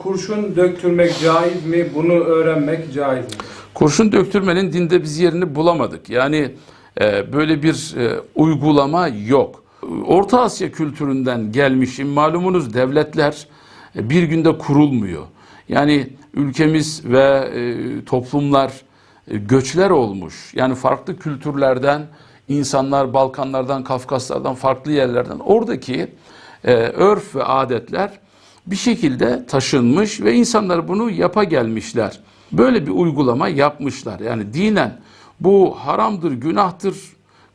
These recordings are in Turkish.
Kurşun döktürmek caiz mi? Bunu öğrenmek caiz mi? Kurşun döktürmenin dinde biz yerini bulamadık. Yani e, böyle bir e, uygulama yok. Orta Asya kültüründen gelmişim. Malumunuz devletler e, bir günde kurulmuyor. Yani ülkemiz ve e, toplumlar e, göçler olmuş. Yani farklı kültürlerden insanlar Balkanlardan, Kafkaslardan, farklı yerlerden oradaki e, örf ve adetler bir şekilde taşınmış ve insanlar bunu yapa gelmişler. Böyle bir uygulama yapmışlar. Yani dinen bu haramdır, günahtır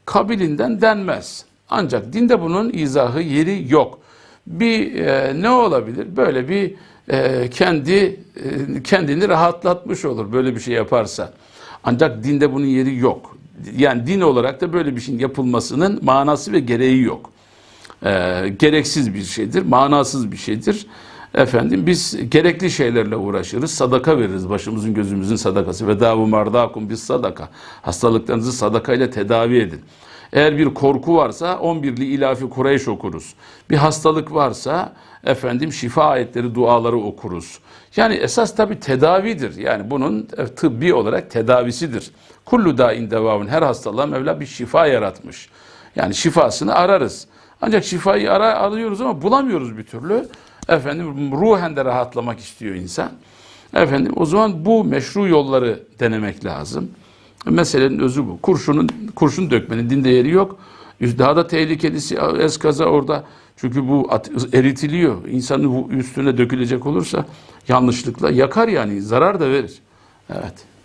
kabilinden denmez. Ancak dinde bunun izahı yeri yok. Bir e, ne olabilir? Böyle bir e, kendi e, kendini rahatlatmış olur böyle bir şey yaparsa. Ancak dinde bunun yeri yok. Yani din olarak da böyle bir şeyin yapılmasının manası ve gereği yok e, gereksiz bir şeydir, manasız bir şeydir. Efendim biz gerekli şeylerle uğraşırız, sadaka veririz başımızın gözümüzün sadakası ve davu mardakum biz sadaka. Hastalıklarınızı sadakayla tedavi edin. Eğer bir korku varsa 11'li ilafi Kureyş okuruz. Bir hastalık varsa efendim şifa ayetleri, duaları okuruz. Yani esas tabi tedavidir. Yani bunun e, tıbbi olarak tedavisidir. Kullu dain devavun her hastalığa Mevla bir şifa yaratmış. Yani şifasını ararız. Ancak şifayı ara, arıyoruz ama bulamıyoruz bir türlü. Efendim ruhen de rahatlamak istiyor insan. Efendim o zaman bu meşru yolları denemek lazım. Meselenin özü bu. Kurşunun kurşun dökmenin dinde yeri yok. Daha da tehlikelisi eskaza orada. Çünkü bu eritiliyor. İnsanın üstüne dökülecek olursa yanlışlıkla yakar yani zarar da verir. Evet.